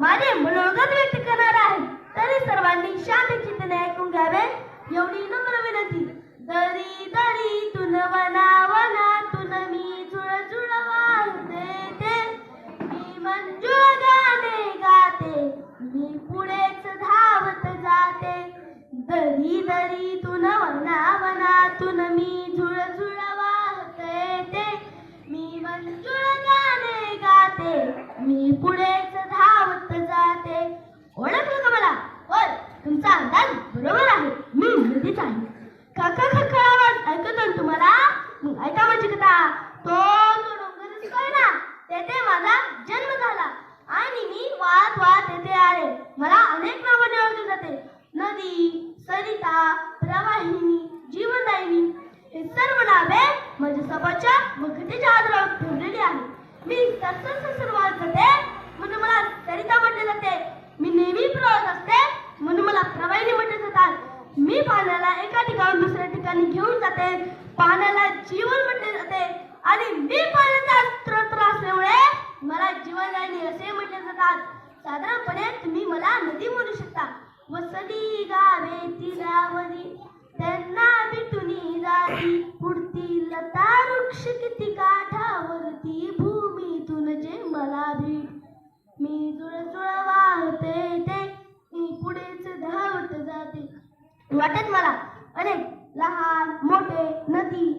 माझे मूलोगं व्यक्त करणार आहे तरी सर्वांनी शांत चित्ताने ऐकून घ्यावे. एवढी नम्र विनंती. दरी दरी तुन वना वनातून मी झुळ झुळ वाहते ते. मी मंजूळ गाणे गाते. मी पुढेच धावत जाते. दरी दरी तुन वना वनातून मी झुळ झुळ वाहते ते. मी मंजूळ गाणे गाते. मी पुढे धावत जाते ओळखलं का मला होय तुमचा अंदाज बरोबर आहे मी नदीच आहे काका खळखळ आवाज ऐकतो ना तुम्हाला मग ऐका माझी कथा तो जो डोंगर दिसतोय ना तेथे माझा जन्म झाला आणि मी वाहत वाहत तेथे आले मला अनेक नावाने ओळखले जाते नदी सरिता प्रवाहिनी जीवनदायिनी हे सर्व नावे माझ्या सभाच्या भक्तीच्या आधारावर ठेवलेली आहे मी सत्सर सत्सर वाहत जाते म्हणून मला सरिता म्हटले जाते. मी नेहमी प्रवास असते म्हणून मला प्रवाहिनी म्हटले जातात. मी पाण्याला एका ठिकाणी दुसऱ्या ठिकाणी घेऊन जाते. पाण्याला जीवन म्हटले जाते. आणि मी पाण्याचा स्त्रोत असल्यामुळे मला जीवनदायिनी असे म्हटले जातात. साधारणपणे तुम्ही मला नदी म्हणू शकता. वसली गावे तिरावरी त्यांना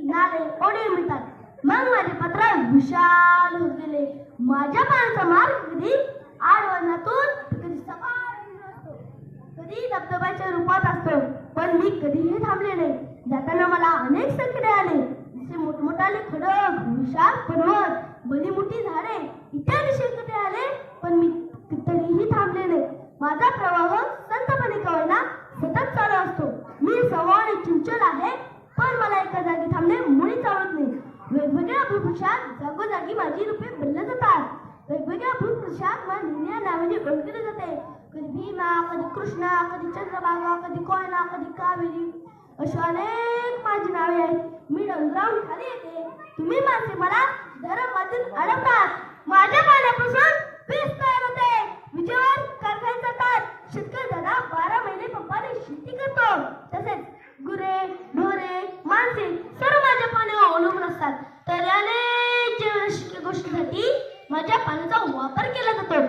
नाले ओढे मिळतात मग माझे पत्र विशाल होत गेले माझ्या पाण्याचा मार्ग कधी आडवणातून कधी सपाट असतो. कधी धबधब्याच्या रूपात असतो पण मी कधीही थांबले नाही. जाताना मला अनेक संकटे आले. जसे मोठमोठाले खडक विशाल पर्वत बली मोठी झाडे इत्यादी संकटे आले पण मी तरीही थांबले नाही. माझा प्रवाह संतपणे का सतत चालू असतो. मी सवय चिंचल आहे पण मला एका जागी थांबणे मुळीच आवडत नाही वेगवेगळ्या भूप्रशात जागोजागी माझी रूपे बदलत जातात. वेगवेगळ्या भूप्रशात मला निन्या नावाने ओळखले जाते. कधी भीमा कधी कृष्णा कधी चंद्रभागा कधी कोयना कधी कावेरी. अशी अनेक माझी नावे आहेत. मी डोंगरावून खाली येते. तुम्ही माझे मला धरमातून अडवतात माझ्या पाण्यापासून वीज तयार होते. विजेवर कारखाने जातात शेतकरी दादा बारा महिने पप्पाने शेती करतो. तसेच गुरे ढोरे माणसे सर्व माझ्या पाण्यावर अवलंबून असतात तर अनेक जीवनावश्यक गोष्टीसाठी माझ्या पाण्याचा वापर केला जातो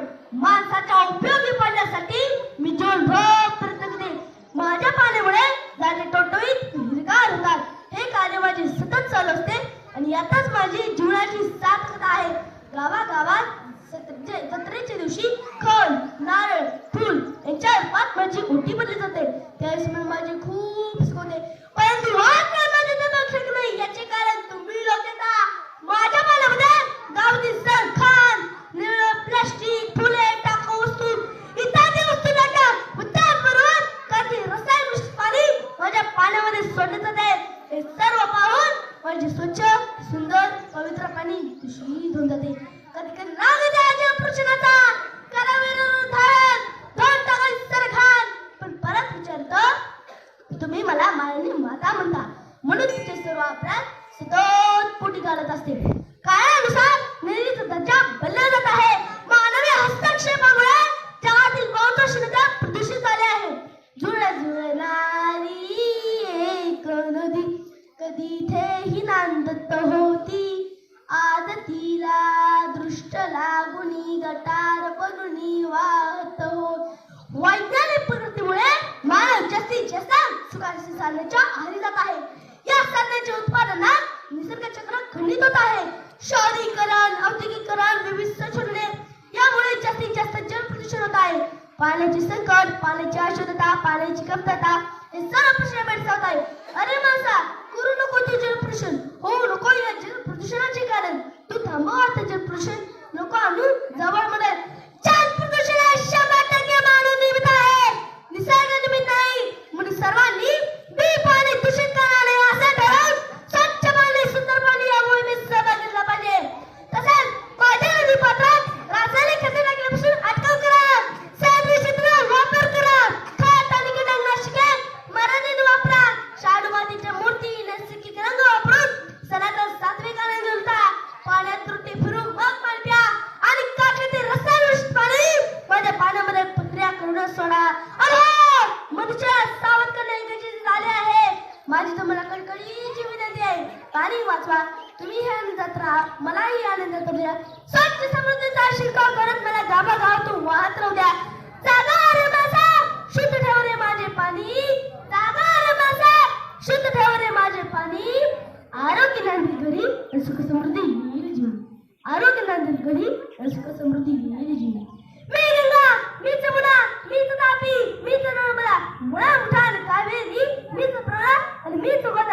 माणसाच्या उपयोगी पाण्यासाठी मी जीवनभर प्रयत्न करते. माझ्या पाण्यामुळे झाले टोटोईत हिरगार होतात. हे कार्य माझे सतत चालू असते आणि यातच माझी जीवनाची सार्थकता आहे. गावागावात सत्र- जत्रेच्या दिवशी खण नारळ फुल यांच्या रूपात माझी ओटी भरली जाते. त्यावेळेस माझी खूप सुख होते परंतु आज काय माझे ते बघू शकत नाही याचे कारण तुम्ही लोक येता माझ्या पाण्यामध्ये गावठी सर खान निळं प्लास्टिक फुले टाका वस्तू इत्यादी वस्तू टाकतात व त्याचबरोबर काही रसायन मिश्रित पाणी माझ्या पाण्यामध्ये सोडले जाते हे सर्व पाहून माझे स्वच्छ सुंदर पवित्र पाणी होऊन जाते. कधी कधी राग होत आहे पाण्याची संकट पाण्याची अशुद्धता पाण्याची कमतरता हे सर्व प्रश्न भेडसावत आहे. अरे माणसा करू नको ते जल प्रदूषण होऊ नको या जल प्रदूषणाचे कारण. तू थांबव आता जल प्रदूषण नको आणून जवळमध्ये जल प्रदूषण हे शंभर टक्के मानव निर्मित आहे निसर्ग निर्मित नाही म्हणून सर्वांनी बी पाणी दूषित करणार नाही असं ठरवून स्वच्छ पाणी सुंदर पाणी या मोहिमेत सहभाग घेतला पाहिजे तसेच माझ्या नदी पात्रात रासायनिक खते टाकण्यापासून अटकाव करा सेंद्रिय शेतीचा वापर करा खत आणि कीटकनाशके मर्यादित वापरा शाडू मातीचे मूळ पाणी वाचवा तुम्ही हे आनंदात राहा मलाही आनंद करू द्या स्वच्छ समृद्धीचा शिरकाव करत मला गावागाव तो वाहत राहू द्या. जागा रे माझा शुद्ध ठेव रे माझे पाणी. जागा रे माझा शुद्ध ठेव रे माझे पाणी. आरोग्य नांदी घरी सुख समृद्धी येईल जीवन. आरोग्य नांदी घरी सुख समृद्धी येईल जीवन. मी गंगा मी चमुना मी तापी मीच नर्मदा. मुळा उठान कावेरी मीच प्रणा आणि मीच Goda.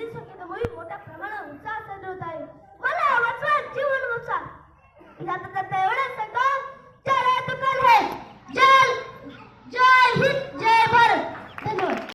listen to the movie.